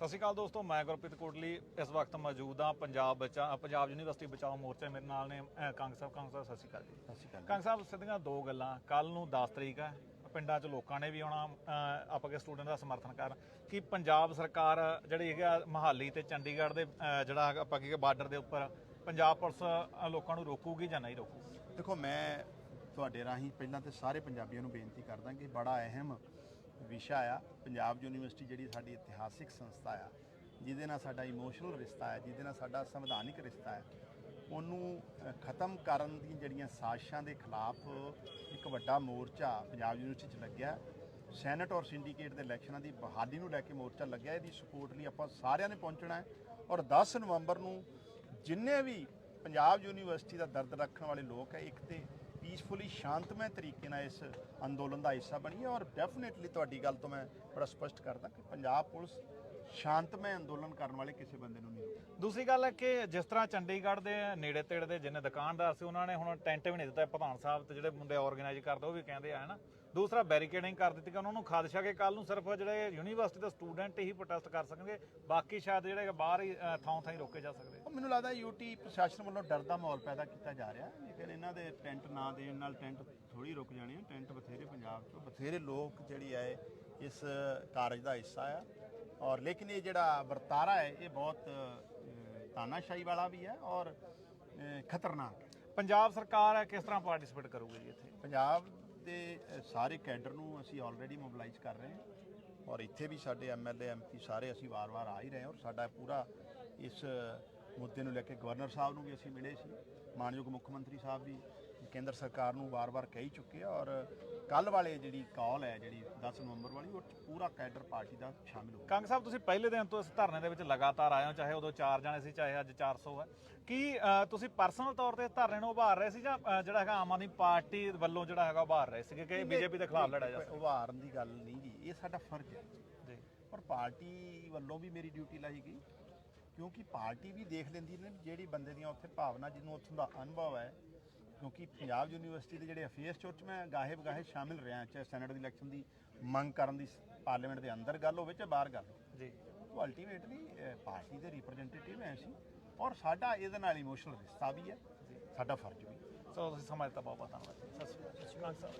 ਸਤਿ ਸ਼੍ਰੀ ਅਕਾਲ ਦੋਸਤੋ ਮੈਂ ਗੁਰਪ੍ਰੀਤ ਕੋਟਲੀ। ਇਸ ਵਕਤ ਮੌਜੂਦ ਹਾਂ ਪੰਜਾਬ ਬਚਾ ਪੰਜਾਬ ਯੂਨੀਵਰਸਿਟੀ ਬਚਾਓ ਮੋਰਚੇ। ਮੇਰੇ ਨਾਲ ਨੇ ਅਹ, ਕੰਗ ਸਾਹਿਬ। ਕੰਗ ਸਾਹਿਬ ਸਤਿ ਸ਼੍ਰੀ ਅਕਾਲ ਜੀ। ਸਤਿ ਸ਼੍ਰੀ ਅਕਾਲ ਕੰਗ ਸਾਹਿਬ ਸਿੱਧੀਆਂ ਦੋ ਗੱਲਾਂ। ਕੱਲ ਨੂੰ 10 ਤਰੀਕ ਹੈ। ਪਿੰਡਾਂ 'ਚ ਲੋਕਾਂ ਨੇ ਵੀ ਆਉਣਾ ਅਹ, ਆਪਾਂ ਕੇ ਸਟੂਡੈਂਟ ਦਾ ਸਮਰਥਨ ਕਰਨ ਕਿ ਪੰਜਾਬ ਸਰਕਾਰ ਜਿਹੜੀ ਹੈਗਾ ਮਹਾਲੀ ਤੇ ਚੰਡੀਗੜ੍ਹ ਦੇ ਅਹ, ਜਿਹੜਾ ਆਪਾਂ ਕੀ ਬਾਰਡਰ ਦੇ ਉੱਪਰ ਪੰਜਾਬ ਪੁਲਿਸ ਅਹ, ਲੋਕਾਂ ਨੂੰ ਰੋਕੂਗੀ ਜਾਂ ਨਹੀਂ ਰੋਕੂਗੀ? ਦੇਖੋ ਮੈਂ ਤੁਹਾਡੇ ਰਾਹੀਂ ਪਹਿਲਾਂ ਤੇ ਸਾਰੇ ਪੰਜਾਬੀਆਂ ਨੂੰ ਬੇਨਤੀ ਕਰਦਾ ਕਿ ਬੜਾ ਅਹਿਮ ਵਿਸ਼ਾ ਆ, ਪੰਜਾਬ ਯੂਨੀਵਰਸਿਟੀ ਜਿਹੜੀ ਸਾਡੀ ਇਤਿਹਾਸਿਕ ਸੰਸਥਾ ਆ, ਜਿਹਦੇ ਨਾਲ ਸਾਡਾ ਇਮੋਸ਼ਨਲ ਰਿਸ਼ਤਾ ਹੈ ਜਿਹਦੇ ਨਾਲ ਸਾਡਾ ਸੰਵਿਧਾਨਿਕ ਰਿਸ਼ਤਾ ਹੈ ਉਹਨੂੰ ਖਤਮ ਕਰਨ ਦੀ ਜਿਹੜੀਆਂ ਸਾਜ਼ਿਸ਼ਾਂ ਦੇ ਖਿਲਾਫ ਇੱਕ ਵੱਡਾ ਮੋਰਚਾ ਪੰਜਾਬ ਯੂਨੀਵਰਸਿਟੀ 'ਚ ਲੱਗਿਆ, ਸੈਨੇਟ ਔਰ ਸਿੰਡੀਕੇਟ ਦੇ ਇਲੈਕਸ਼ਨਾਂ ਦੀ ਬਹਾਲੀ ਨੂੰ ਲੈ ਕੇ ਮੋਰਚਾ ਲੱਗਿਆ, ਇਹਦੀ ਸਪੋਰਟ ਲਈ ਆਪਾਂ ਸਾਰਿਆਂ ਨੇ ਪਹੁੰਚਣਾ ਹੈ ਔਰ 10 ਨਵੰਬਰ ਨੂੰ ਜਿੰਨੇ ਵੀ ਪੰਜਾਬ ਯੂਨੀਵਰਸਿਟੀ ਦਾ ਦਰਦ ਰੱਖਣ ਵਾਲੇ ਲੋਕ ਹੈ, ਇੱਕ ਤੇ ਪੀਸਫੁਲੀ ਸ਼ਾਂਤਮਈ ਤਰੀਕੇ ਨਾਲ ਇਸ ਅੰਦੋਲਨ ਦਾ ਹਿੱਸਾ ਬਣੀ ਹੈ ਔਰ ਡੈਫੀਨਿਟਲੀ ਤੁਹਾਡੀ ਗੱਲ ਤੋਂ ਮੈਂ ਬੜਾ ਸਪਸ਼ਟ ਕਰਦਾ ਕਿ ਪੰਜਾਬ ਪੁਲਿਸ ਸ਼ਾਂਤਮਈ ਅੰਦੋਲਨ ਕਰਨ ਵਾਲੇ ਕਿਸੇ ਬੰਦੇ ਨੂੰ ਨਹੀਂ ਦੂਸਰੀ ਗੱਲ ਹੈ ਕਿ ਜਿਸ ਤਰ੍ਹਾਂ ਚੰਡੀਗੜ੍ਹ ਦੇ ਨੇੜੇ ਤੇੜੇ ਦੇ ਜਿੰਨੇ ਦੁਕਾਨਦਾਰ ਸੀ ਉਹਨਾਂ ਨੇ ਹੁਣ ਟੈਂਟ ਵੀ ਨਹੀਂ ਦਿੱਤਾ ਪ੍ਰਧਾਨ ਸਾਹਿਬ ਤੇ ਜਿਹੜੇ ਮੁੰਡੇ ਆਰਗੇਨਾਈਜ਼ ਕਰਦੇ ਉਹ ਵੀ ਕਹਿੰਦੇ ਆ ਹਨਾ ਦੂਸਰਾ ਬੈਰੀਕੇਡਿੰਗ ਕਰ ਦਿੱਤੀ ਕਿ ਉਹਨਾਂ ਨੂੰ ਖਾਦਸ਼ਾ ਕਿ ਕੱਲ ਨੂੰ ਸਿਰਫ ਜਿਹੜੇ ਯੂਨੀਵਰਸਿਟੀ ਦੇ ਸਟੂਡੈਂਟ ਹੀ ਪ੍ਰੋਟੈਸਟ ਕਰ ਸਕਣਗੇ ਬਾਕੀ ਸ਼ਾਇਦ ਜਿਹੜੇ ਬਾਹਰ ਹੀ ਥਾਂ ਥਾਂ ਹੀ ਰੋਕੇ ਜਾ ਸਕਦੇ। ਉਹ ਮੈਨੂੰ ਲੱਗਦਾ ਯੂਟੀ ਪ੍ਰਸ਼ਾਸਨ ਵੱਲੋਂ ਡਰ ਦਾ ਮਾਹੌਲ ਪੈਦਾ ਕੀਤਾ ਜਾ ਰਿਹਾ ਲੇਕਿਨ ਇਹਨਾਂ ਦੇ ਟੈਂਟ ਨਾ ਦੇਣ ਨਾਲ ਟੈਂਟ ਥੋੜੀ ਰੁਕ ਜਾਣੇ ਆ ਟੈਂਟ ਬਥੇਰੇ ਪੰਜਾਬ 'ਚ ਬਥੇਰੇ ਲੋਕ ਜਿਹੜੀ ਹੈ ਇਸ ਕਾਰਜ ਦਾ ਹਿੱਸਾ ਆ। ਔਰ ਲੇਕਿਨ ਇਹ ਜਿਹੜਾ ਵਰਤਾਰਾ ਹੈ ਇਹ ਬਹੁਤ ਤਾਨਾਸ਼ਾਹੀ ਵਾਲਾ ਵੀ ਹੈ ਔਰ ਖਤਰਨਾਕ ਪੰਜਾਬ ਸਰਕਾਰ ਹੈ ਕਿਸ ਤਰ੍ਹਾਂ ਪਾਰਟਿਸਿਪੇਟ ਕਰੂਗੀ ਜੀ ਇੱਥੇ? ਪੰਜਾਬ ਦੇ ਸਾਰੇ ਕੈਡਰ ਨੂੰ ਅਸੀਂ ਆਲਰੇਡੀ ਮੋਬਿਲਾਈਜ਼ ਕਰ ਰਹੇ ਹਾਂ ਔਰ ਇੱਥੇ ਵੀ ਸਾਡੇ ਐਮਐਲਏ ਐਮਪੀ ਸਾਰੇ ਅਸੀਂ ਵਾਰ-ਵਾਰ ਆ ਹੀ ਰਹੇ ਹਾਂ ਔਰ ਸਾਡਾ ਪੂਰਾ ਇਸ ਮੁੱਦੇ ਨੂੰ ਲੈ ਕੇ ਗਵਰਨਰ ਸਾਹਿਬ ਨੂੰ ਵੀ ਅਸੀਂ ਮਿਲੇ ਸੀ ਮਾਨਯੋਗ ਮੁੱਖ ਮੰਤਰੀ ਸਾਹਿਬ ਵੀ ਕੇਂਦਰ ਸਰਕਾਰ ਨੂੰ ਵਾਰ-ਵਾਰ ਕਹੀ ਚੁੱਕੇ ਆ ਔਰ ਕੱਲ ਵਾਲੇ ਜਿਹੜੀ ਕਾਲ ਹੈ ਜਿਹੜੀ 10 ਨਵੰਬਰ ਵਾਲੀ ਉਹ 'ਚ ਪੂਰਾ ਕੈਡਰ ਪਾਰਟੀ ਦਾ ਸ਼ਾਮਿਲ ਹੋਊਗਾ। ਕੰਗ ਸਾਹਿਬ ਤੁਸੀਂ ਪਹਿਲੇ ਦਿਨ ਤੋਂ ਇਸ ਧਰਨੇ ਦੇ ਵਿੱਚ ਲਗਾਤਾਰ ਆਏ ਹੋ ਚਾਹੇ ਉਦੋਂ 4 ਜਣੇ ਸੀ ਚਾਹੇ ਅੱਜ 400 ਹੈ। ਕੀ ਅ, ਤੁਸੀਂ ਪਰਸਨਲ ਤੌਰ ਤੇ ਇਸ ਧਰਨੇ ਨੂੰ ਉਭਾਰ ਰਹੇ ਸੀ ਜਾਂ ਅ, ਜਿਹੜਾ ਹੈਗਾ ਆਮ ਆਦਮੀ ਪਾਰਟੀ ਵੱਲੋਂ ਜਿਹੜਾ ਹੈਗਾ ਉਭਾਰ ਰਹੇ ਸੀਗੇ ਕਿ ਬੀਜੇਪੀ ਦੇ ਖਿਲਾਫ ਲੜਿਆ ਜਾ ਉਭਾਰਨ ਦੀ ਗੱਲ ਨਹੀਂ ਜੀ ਇਹ ਸਾਡਾ ਫਰਜ਼ ਹੈ। ਜੀ। ਪਰ ਪਾਰਟੀ ਵੱਲੋਂ ਵੀ ਮੇਰੀ ਡਿਊਟੀ ਲਾਈ ਗਈ ਕਿਉਂਕਿ ਪਾਰਟੀ ਵੀ ਦੇਖ ਲੈਂਦੀ ਨੇ ਜਿਹੜੀ ਬੰਦੇ ਦੀਆਂ ਉੱਥੇ ਭਾਵਨਾ ਜਿਹਨੂੰ ਉੱਥੋਂ ਦਾ ਅਨੁਭਵ ਹੈ ਕਿਉਂਕਿ ਪੰਜਾਬ ਯੂਨੀਵਰਸਿਟੀ ਦੇ ਜਿਹੜੇ ਅਫੇਅਰਸ ਚੋਂ ਮੈਂ ਗਾਹੇ ਬਗਾਹੇ ਸ਼ਾਮਿਲ ਰਿਹਾ ਚਾਹੇ ਸੈਨੇਟ ਦੀ ਇਲੈਕਸ਼ਨ ਦੀ ਮੰਗ ਕਰਨ ਦੀ ਪਾਰਲੀਮੈਂਟ ਦੇ ਅੰਦਰ ਗੱਲ ਹੋਵੇ ਚਾਹੇ ਬਾਹਰ ਗੱਲ ਜੀ। ਤਾਂ ਅਲਟੀਮੇਟਲੀ ਪਾਰਟੀ ਦੇ ਰਿਪਰੈਜ਼ੈਂਟੇਟਿਵ ਐ ਸੀ ਔਰ ਸਾਡਾ ਇਹਦੇ ਨਾਲ ਇਮੋਸ਼ਨਲ ਰਿਸ਼ਤਾ ਵੀ ਹੈ ਸਾਡਾ ਫਰਜ਼ ਵੀ ਹੈ। ਸੋ ਤੁਸੀਂ ਬਹੁਤ ਬਹੁਤ ਧੰਨਵਾਦ ਸਤਿ ਸ਼੍ਰੀ ਅਕਾਲ।